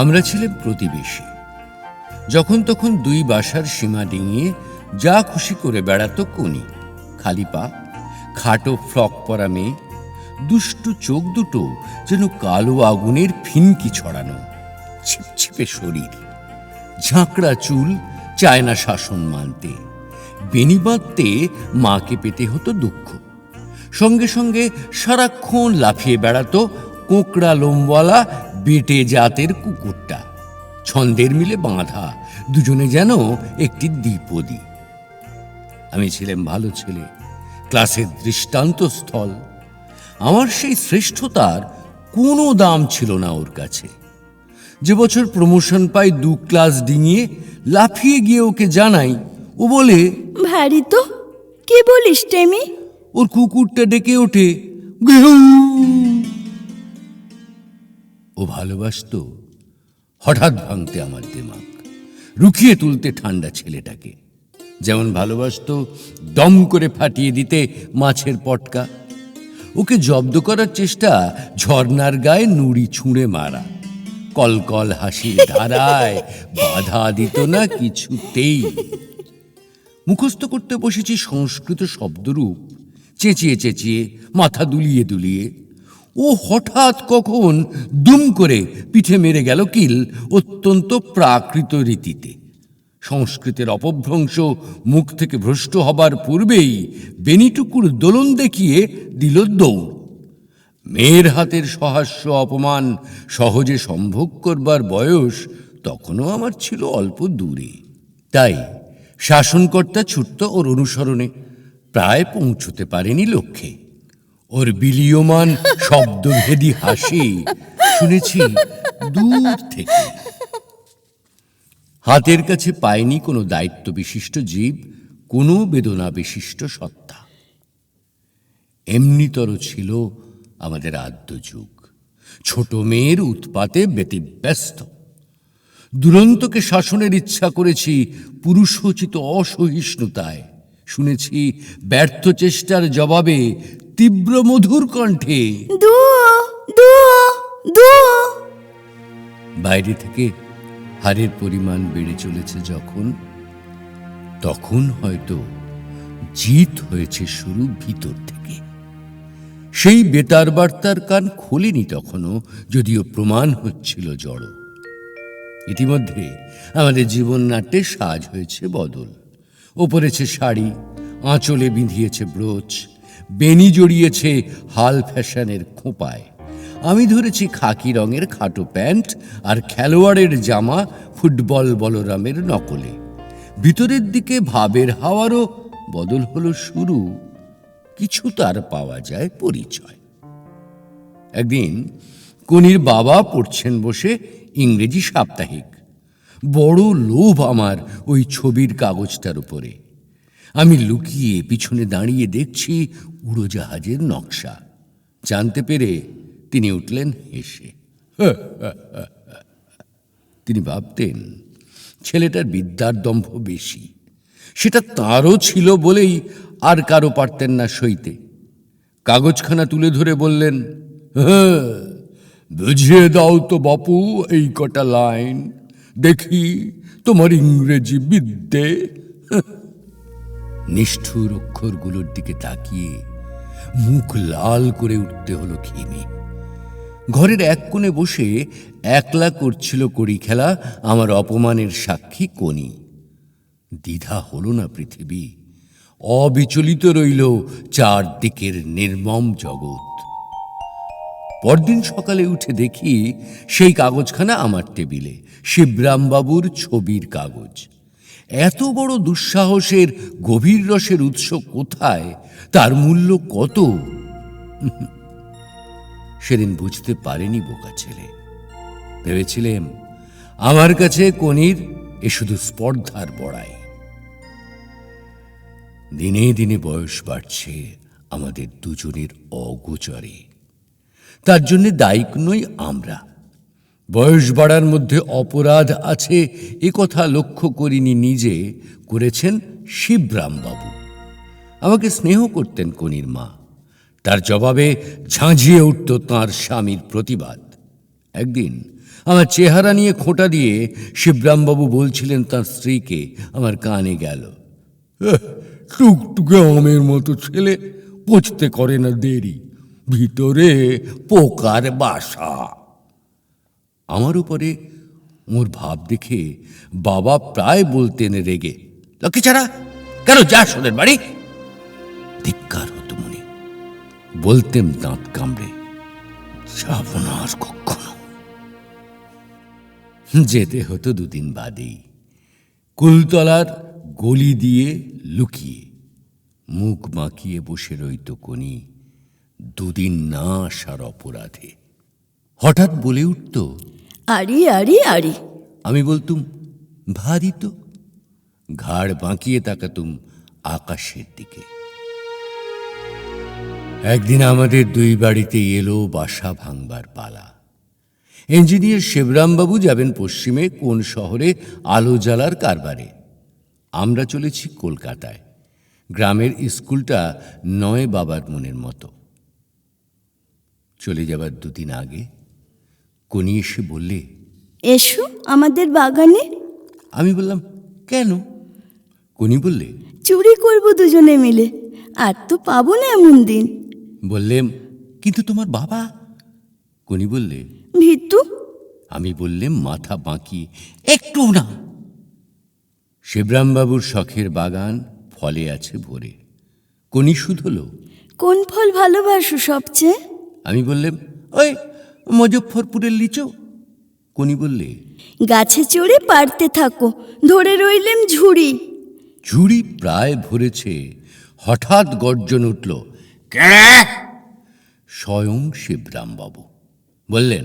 আমরা ছিলাম প্রতিবেশী। যখন তখন দুই বাসার সীমা ডিঙিয়ে যা খুশি করে বেড়াতো কোনি, খালি পা, খাটো ফ্রক পরা মেয়ে, দুষ্টু চোখ দুটো যেন কালো আগুনের ফিনকি ছড়ানো, ছিপছিপে শরীর, ঝাঁকড়া চুল চায় না শাসন মানতে বেনি বাঁধতে মাকে পেতে হতো দুঃখ। সঙ্গে সঙ্গে সারাক্ষণ লাফিয়ে বেড়াতো কোঁকড়া লোমওয়ালা বেটে জাতের কুকুরটা। ছন্দের মিলে বাঁধা দুজনে যেন একটি দ্বিপদী। আমি ছিলাম ভালো ছেলে ক্লাসের দৃষ্টান্ত স্থল। আমার সেই শ্রেষ্ঠতার কোনো দাম ছিল না ওর কাছে। যে বছর প্রমোশন পাই দু ক্লাস ডিঙিয়ে লাফিয়ে গিয়ে ওকে জানাই ও বলে ভারী তো কি বলিস টেমি? ওর কুকুরটা ডেকে ওঠে। "ঘেউ।" ভালোবাসতো? হঠাৎ ভাঙতে আমার দিমাগ। রুখিয়ে তুলতে ঠান্ডা ছেলেটাকে। যেমন ভালোবাসতো, দম করে ফাটিয়ে দিতে মাছের পটকা। ওকে জব্দ করার চেষ্টা, ঝর্নার গায়ে নুড়ি ছুঁড়ে মারা। কলকল হাসির ধারায় বাধা দিত না কিছুতেই। মুখস্থ করতে বসেছি সংস্কৃত শব্দরূপ। চেঁচিয়ে চেঁচিয়ে, মাথা দুলিয়ে দুলিয়ে। ও হঠাৎ কখন দুম করে পিঠে মেরে গেল কিল অত্যন্ত প্রাকৃত রীতিতে। সংস্কৃতের অপভ্রংশ মুখ থেকে ভ্রষ্ট হবার পূর্বেই বেনিটুকুর দোলন দেখিয়ে দিল দৌড়। মেয়ের হাতের সহাস্য অপমান সহজে সম্ভোগ করবার বয়স তখনও আমার ছিল অল্প দূরে। তাই শাসনকর্তা ছুটত ওর অনুসরণে, প্রায় পৌঁছতে পারেনি লক্ষ্যে। ওর বিলীয়মান শব্দভেদী হাসি শুনেছি দূর থেকে। হাতের কাছে পায়নি কোনো দায়িত্ব বিশিষ্ট জীব, কোনো বেদনা বিশিষ্ট সত্তা। এমনিতর ছিল আমাদের আদ্য যুগ। ছোট মেয়ের উৎপাতে ব্যতিব্যস্ত। দুরন্তকে শাসনের ইচ্ছা করেছি পুরুষোচিত অসহিষ্ণুতায়। শুনেছি ব্যর্থ চেষ্টার জবাবে তীব্র মধুর কণ্ঠে। বাইরে থেকে হারের পরিমাণ বেড়ে চলেছে যখন তখন হয়তো জিত হয়েছে শুরু ভিতর থেকে। সেই বেতার বার্তার কান খোলেনি তখনও যদিও প্রমাণ হচ্ছিল জড়। ইতিমধ্যে আমাদের জীবন নাট্যে সাজ হয়েছে বদল। ওপরেছে শাড়ি আঁচলে বিঁধিয়েছে ব্রোচ বেনি জড়িয়েছে হাল ফ্যাশনের খোঁপায়। আমি ধরেছি খাকি রঙের খাটো প্যান্ট আর খেলোয়াড়ের জামা ফুটবল বলরামের নকলে। ভিতরের দিকে ভাবের হাওয়ারও বদল হলো শুরু। কিছু তার পাওয়া যায় পরিচয়। একদিন কনির বাবা পড়ছেন বসে ইংরেজি সাপ্তাহিক। বড় লোভ আমার ওই ছবির কাগজটার উপরে। আমি লুকিয়ে পিছনে দাঁড়িয়ে দেখছি উড়োজাহাজের নকশা। জানতে পেরে তিনি উঠলেন হেসে। তিনি ভাবতেন, ছেলেটার বিদ্যার দম্ভ বেশি। সেটা তারও ছিল বলেই আর কারও পারতেন না সইতে। কাগজখানা তুলে ধরে বললেন হ্যাঁ বুঝিয়ে দাও তো বাপু এই কটা লাইন। দেখি তোমার ইংরেজি বিদ্যে। নিষ্ঠুর অক্ষরগুলোর দিকে তাকিয়ে মুখ লাল করে উঠতে হলো খেমে ঘরের এক কোণে বসে একলা করছিল কড়ি খেলা, আমার অপমানের সাক্ষী কনি। দ্বিধা হলো না পৃথিবী, অবিচলিত রইল চারদিকের নির্মম জগৎ। পরদিন সকালে উঠে দেখি সেই কাগজখানা আমার টেবিলে, শিবরামবাবুর ছবির কাগজ। এত বড় দুঃসাহসের, গভীর রসের উৎস কোথায়? তার মূল্য কত? সেদিন বুঝতে পারেনি বোকা ছেলে। ভেবেছিলেম, আমার কাছে কনির এ শুধু স্পর্ধার বড়াই। দিনে দিনে বয়স বাড়ছে আমাদের দুজনের অগোচরে। তার জন্য দায়িক নই আমরা। বয়স বাড়ার মধ্যে অপরাধ আছে এ কথা লক্ষ্য করিনি নিজে করেছেন শিবরামবাবু। আমাকে স্নেহ করতেন কনির মা। তার জবাবে ঝাঁঝিয়ে উঠত তাঁর স্বামীর প্রতিবাদ। একদিন আমার চেহারা নিয়ে খোঁটা দিয়ে শিবরামবাবু বলছিলেন তার স্ত্রীকে আমার কানে গেল। "এহ, টুকটুকে আমের মতো ছেলে পচতে করে না দেরি। ভিতরে পোকার বাসা। আমার উপরে ওর ভাব দেখে বাবা প্রায় বলতেন রেগে, লক্ষ্মী ছাড়া, কেন যাস ওদের বাড়ি? ধিক্কার হতো মনে। বলতেম দাঁত কামড়ে আর কখনো। যেতে হতো দুদিন বাদেই, কুলতলার গলি দিয়ে লুকিয়ে, মুখ মাখিয়ে বসে রইত কোনি, দুদিন না আসার অপরাধে। হঠাৎ বলে উঠত আরি আরি আরি আমি বলতুম, ভারী তো। ঘাড় বাঁকিয়ে তাকাতুম আকাশের দিকে। একদিন আমাদের দুই বাড়িতে এলো বাসা ভাঙবার পালা। ইঞ্জিনিয়ার শিবরামবাবু যাবেন পশ্চিমে, কোন শহরে, আলো জ্বালার কারবারে। আমরা চলেছি কলকাতায়। গ্রামের স্কুলটা নয় বাবার মনের মতো। চলে যাবার দুদিন আগে কোনি এসে বললে এসো আমাদের বাগানে। আমি বললাম কেন? কোনি বললে চুরি করব দুজনে মিলে আর তো পাবো না এমন দিন। বললেম কিন্তু তোমার বাবা? কোনি বললে ভিতু? আমি বললেম মাথা বাঁকি একটু না। শিবরামবাবুর শখের বাগান ফলে আছে ভরে। কোনি শুধলো কোন ফল ভালোবাসো সবচেয়ে? আমি বললাম ওই মুজফ্ফরপুরের লিচু? কোনি বললে? গাছে চড়ে পারতে থাকো ধরে রইলেম ঝুড়ি। ঝুড়ি প্রায় ভরেছে হঠাৎ গর্জন উঠল স্বয়ং শিবরামবাবু। বললেন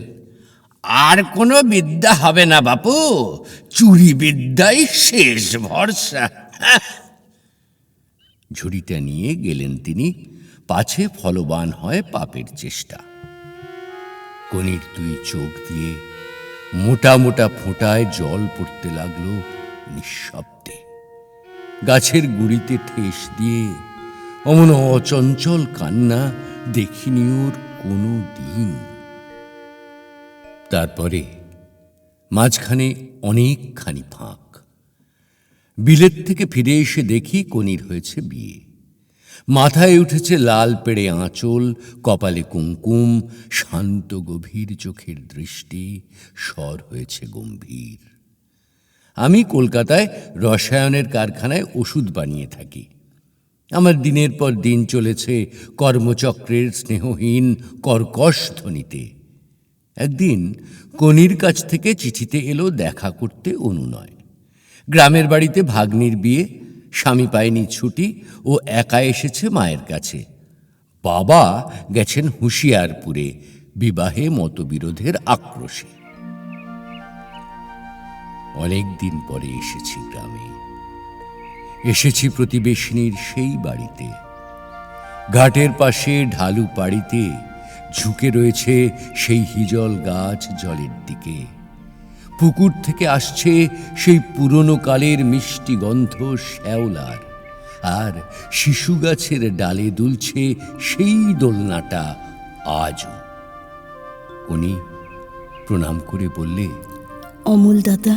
আর কোনো বিদ্যা হবে না বাপু চুরি বিদ্যাই শেষ ভরসা। ঝুড়িটা নিয়ে গেলেন তিনি পাছে ফলবান হয় পাপের চেষ্টা। কনির দুই চোখ দিয়ে মোটা মোটা ফোঁটায় জল পড়তে লাগল নিঃশব্দে। গাছের গুড়িতে ঠেস দিয়ে অমন অচঞ্চল কান্না দেখিনি ওর কোনো দিন। তারপরে মাঝখানে অনেকখানি ফাঁক। বিলেত থেকে ফিরে এসে দেখি কনির হয়েছে বিয়ে। মাথায় উঠেছে লাল পেড়ে আঁচল, কপালে কুমকুম, শান্ত গভীর চোখের দৃষ্টি, স্বর হয়েছে গম্ভীর। আমি কলকাতায় রসায়নের কারখানায় ওষুধ বানিয়ে থাকি। আমার দিনের পর দিন চলেছে কর্মচক্রের স্নেহহীন কর্কশ ধ্বনিতে। একদিন কনির কাছ থেকে চিঠিতে এলো দেখা করতে অনুনয়। গ্রামের বাড়িতে ভাগ্নির বিয়ে স্বামী পায়নি ছুটি ও একা এসেছে মায়ের কাছে। বাবা গেছেন হুঁশিয়ারপুরে বিবাহে মতবিরোধের আক্রোশে। অনেক দিন পরে এসেছি গ্রামে। এসেছি প্রতিবেশিনীর সেই বাড়িতে। ঘাটের পাশে ঢালু পাড়িতে ঝুঁকে রয়েছে সেই হিজল গাছ জলের দিকে। পুকুর থেকে আসছে সেই পুরনো কালের মিষ্টি গন্ধ শ্যাওলার। আর শিশু গাছের ডালে দুলছে সেই দোলনাটা আজও। উনি প্রণাম করে বললে অমল দাদা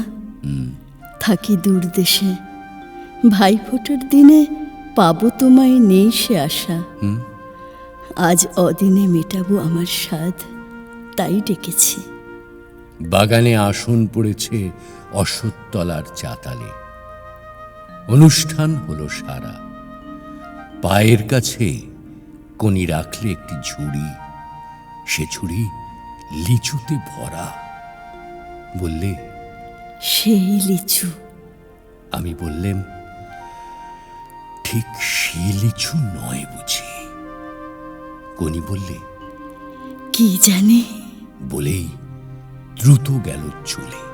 থাকি দূর দেশে। ভাই ফোটার দিনে পাবো তোমায় নেই সে আশা। আজ অদিনে মেটাবো আমার স্বাদ তাই ডেকেছি। বাগানে আসন পড়েছে অশ্বত্থলার চাতালে। অনুষ্ঠান হলো সারা। পায়ের কাছে কনি রাখলে একটি ঝুড়ি সে ঝুড়ি লিচুতে ভরা। বললে সেই লিচু। আমি বললেম ঠিক সে লিচু নয় বুঝি। কনি বললে কি জানে? বলেই দ্রুত গেল চলে।